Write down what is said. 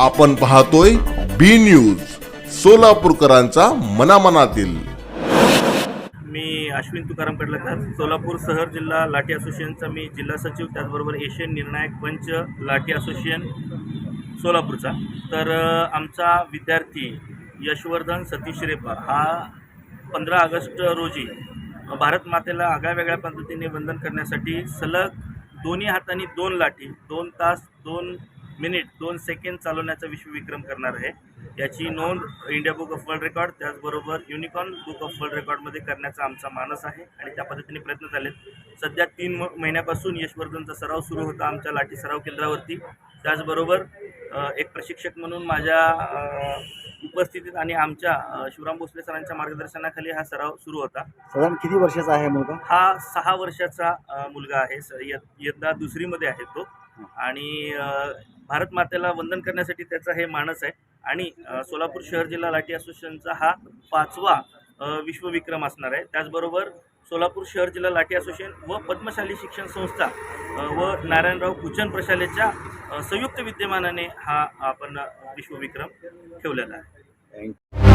आपण पाहतोय B news सोलापूरकरांचा मनामनातील. मी अश्विन तुकाराम कडलकर सोलापूर शहर जिल्हा लाठी असोसिएशनचा मी जिल्हा सचिव त्याचबरोबर एशियन निर्णायक पंच लाठी असोसिएशन सोलापूरचा. तर आमचा विद्यार्थी यशवर्धन सतीश रेपा हा पंधरा ऑगस्ट रोजी भारत मातेला आगळ्या पद्धतीने वंदन करण्यासाठी सलग दोन्ही हातांनी दोन लाठी दोन तास दोन मिनिट दोन सेकंड चालवण्याचा विश्वविक्रम करणार आहे. याची नोंद India book of world record त्याचबरोबर युनिकॉर्न बुक ऑफ वर्ल्ड रेकॉर्डमध्ये करण्याचा आमचा मानस आहे आणि त्या पद्धतीने प्रयत्न झालेत सध्या तीन म महिन्यापासून यशवर्धनचा सराव सुरू होता आमच्या लाठी सराव केंद्रावरती. त्याचबरोबर एक प्रशिक्षक म्हणून माझ्या उपस्थितीत आणि आमच्या शिवराम भोसले सरांच्या मार्गदर्शनाखाली हा सराव सुरू होता. साधारण किती वर्षाचा आहे मुलगा? हा सहा वर्षाचा मुलगा आहे. इयत्ता दुसरीमध्ये आहे तो. आणि भारत मातेला वंदन करण्यासाठी त्याचा हे मानस आहे. आणि सोलापूर शहर जिल्हा लाठी असोसिएशनचा हा पाचवा विश्वविक्रम असणार आहे. त्याचबरोबर सोलापूर शहर जिल्हा लाठी असोसिएशन व पद्मशाली शिक्षण संस्था व नारायणराव कुचन प्रशालेच्या संयुक्त विद्यमानाने हा आपण विश्वविक्रम ठेवलेला आहे. थँक्यू